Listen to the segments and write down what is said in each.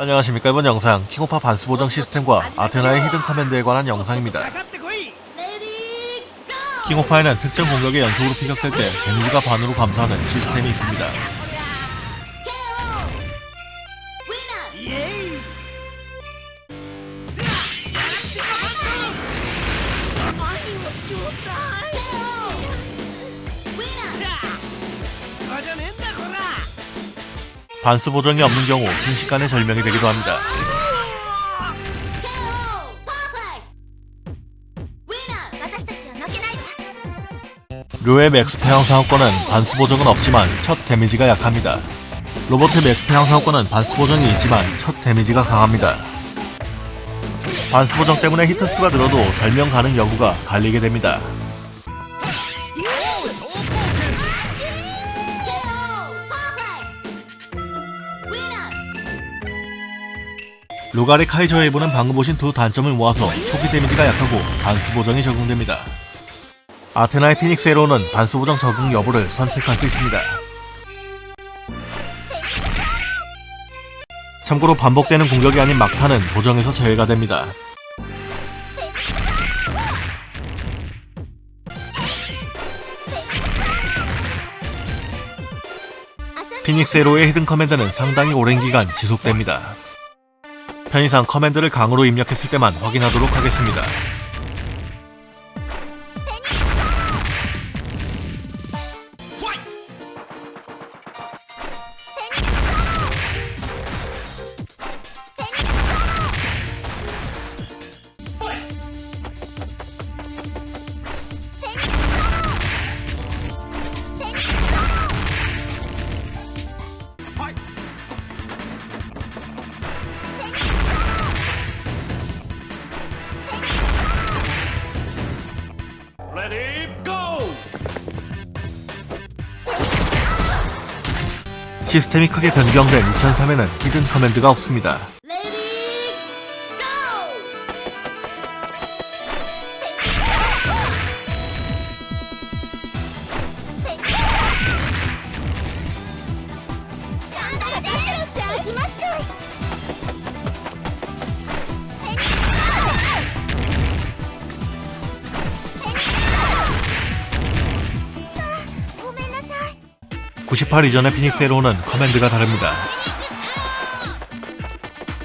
안녕하십니까 이번 영상 킹오파 반수 보정 시스템과 아테나의 히든 커맨드에 관한 영상입니다. 킹오파에는 특정 공격의 연속으로 피격될 때 데미지가 반으로 감소하는 시스템이 있습니다. 반수 보정이 없는 경우 순식간에 절명이 되기도 합니다. 료의 맥스 폐왕 사업권은 반수 보정은 없지만 첫 데미지가 약합니다. 로버트 맥스 폐왕 사업권은 반수 보정이 있지만 첫 데미지가 강합니다. 반수 보정 때문에 히트수가 늘어도 절명 가능 여부가 갈리게 됩니다. 로가리 카이저 웨이브는 방금 보신 두 단점을 모아서 초기 데미지가 약하고 반수 보정이 적용됩니다. 아테나의 피닉스 에로는 반수 보정 적용 여부를 선택할 수 있습니다. 참고로 반복되는 공격이 아닌 막타는 보정에서 제외가 됩니다. 피닉스 에로의 히든 커맨드는 상당히 오랜 기간 지속됩니다. 편의상 커맨드를 강으로 입력했을 때만 확인하도록 하겠습니다. 시스템이 크게 변경된 2003에는 히든 커맨드가 없습니다. (98) 이전의 피닉스 에로는 커맨드가 다릅니다.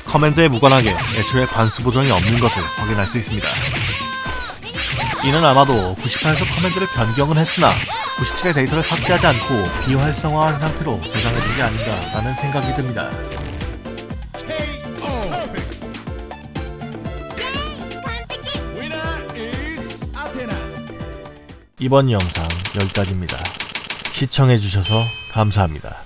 커맨드에 무관하게 애초에 반수 보정이 없는 것을 확인할 수 있습니다. 이는 아마도 98에서 커맨드를 변경은 했으나 97의 데이터를 삭제하지 않고 비활성화한 상태로 저장해둔 게 아닌가라는 생각이 듭니다. 이번 영상 여기까지입니다. 시청해주셔서 감사합니다.